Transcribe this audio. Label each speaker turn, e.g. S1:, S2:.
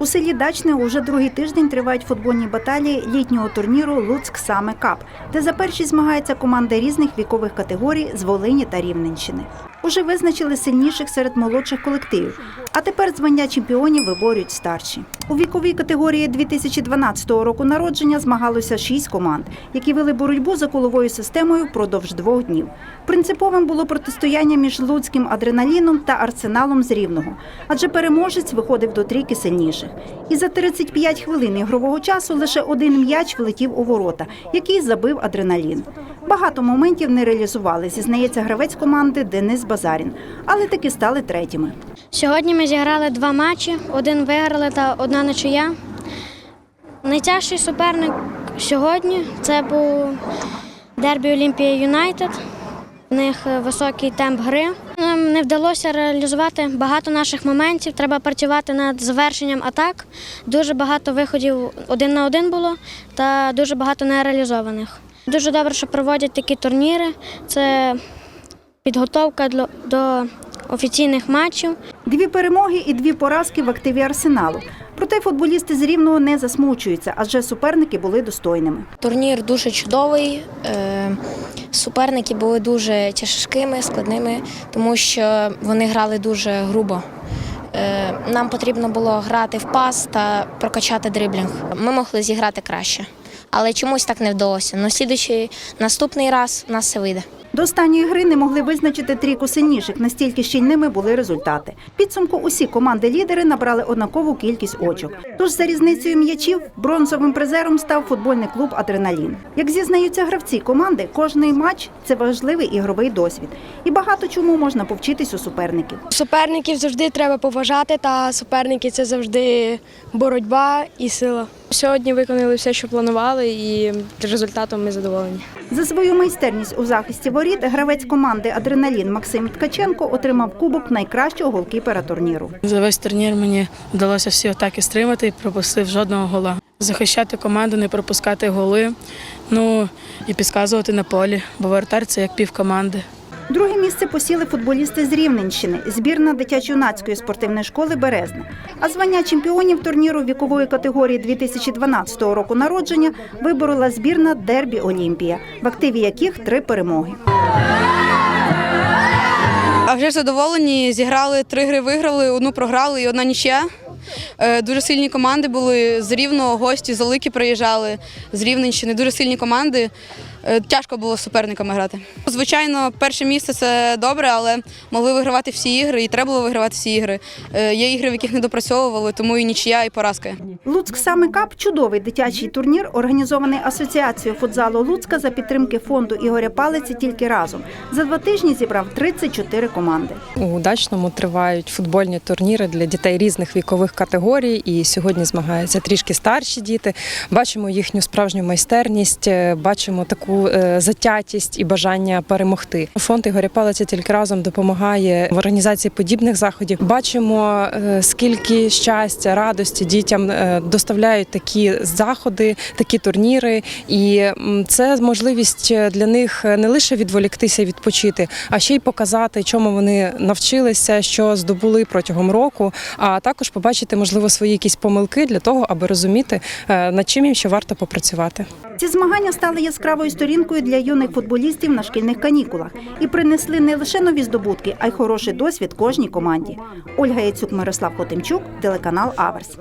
S1: У селі Дачне уже другий тиждень тривають футбольні баталії літнього турніру Луцьк Саме Кап, де за перші змагаються команди різних вікових категорій з Волині та Рівненщини. Уже визначили сильніших серед молодших колективів, а тепер звання чемпіонів виборюють старші. У віковій категорії 2012 року народження змагалося шість команд, які вели боротьбу за коловою системою впродовж двох днів. Принциповим було протистояння між луцьким адреналіном та арсеналом з рівного, адже переможець виходив до трійки сильніших. І за 35 хвилин ігрового часу лише один м'яч влетів у ворота, який забив адреналін. Багато моментів не реалізували, зізнається гравець команди Денис Базарін, але таки стали третіми.
S2: Сьогодні ми зіграли два матчі, один виграли та одна нічия. Найтяжчий суперник сьогодні це був Дербі Олімпія Юнайтед. В них високий темп гри. Нам не вдалося реалізувати багато наших моментів. Треба працювати над завершенням атак. Дуже багато виходів один на один було та дуже багато нереалізованих. Дуже добре, що проводять такі турніри. Це підготовка до офіційних матчів.
S1: Дві перемоги і дві поразки в активі арсеналу. Проте футболісти з рівного не засмучуються, адже суперники були достойними.
S3: Турнір дуже чудовий. е, Суперники були дуже тяжкими, складними, тому що вони грали дуже грубо. Е, Нам потрібно було грати в пас та прокачати дриблінг. Ми могли зіграти краще, але чомусь так не вдалося. Но слідуючий наступний раз у нас все вийде.
S1: До останньої гри не могли визначити трійку сильніших, настільки щільними були результати. Підсумку усі команди-лідери набрали однакову кількість очок. Тож за різницею м'ячів бронзовим призером став футбольний клуб Адреналін. Як зізнаються гравці команди, кожний матч це важливий ігровий досвід, і багато чому можна повчитись у суперників.
S4: Суперників завжди треба поважати, та суперники це завжди боротьба і сила. Сьогодні виконали все, що планували, і результатом ми задоволені.
S1: За свою майстерність у захисті воріт гравець команди Адреналін Максим Ткаченко отримав кубок найкращого голкіпера турніру.
S5: За весь турнір мені вдалося всі атаки стримати і пропустив жодного гола. Захищати команду, не пропускати голи, ну і підказувати на полі, бо воротар це як пів команди.
S1: Друге місце посіли футболісти з Рівненщини, збірна дитячо-юнацької спортивної школи Березне. А звання чемпіонів турніру вікової категорії 2012 року народження виборола збірна Дербі Олімпія, в активі яких три перемоги.
S6: А вже задоволені, зіграли три гри, виграли, одну програли і одна нічия. Е, Дуже сильні команди були з Рівного, гості з Олики приїжджали, з Рівненщини. Дуже сильні команди. Е, Тяжко було з суперниками грати. Звичайно, перше місце це добре, але могли вигравати всі ігри, і треба було вигравати всі ігри. Е, Є ігри, в яких не допрацьовували, тому і нічия, і поразка.
S1: Луцьк саме кап чудовий дитячий турнір, організований асоціацією футзалу Луцька за підтримки фонду Ігоря Палиці тільки разом. За два тижні зібрав 34 команди.
S7: У Дачному тривають футбольні турніри для дітей різних вікових категорій. І сьогодні змагаються трішки старші діти. Бачимо їхню справжню майстерність, е, бачимо таку е, затятість і бажання перемогти. Фонд Ігоря Палиця тільки разом допомагає в організації подібних заходів. Бачимо, е, скільки щастя, радості дітям е, доставляють такі заходи, такі турніри. І це можливість для них не лише відволіктися і відпочити, а ще й показати, чому вони навчилися, що здобули протягом року, а також побачити, можливо, свої якісь помилки для того, аби розуміти, над чим їм ще варто попрацювати.
S1: Ці змагання стали яскравою сторінкою для юних футболістів на шкільних канікулах і принесли не лише нові здобутки, а й хороший досвід кожній команді. Ольга Яцюк, Мирослав Хотимчук, телеканал Аверс.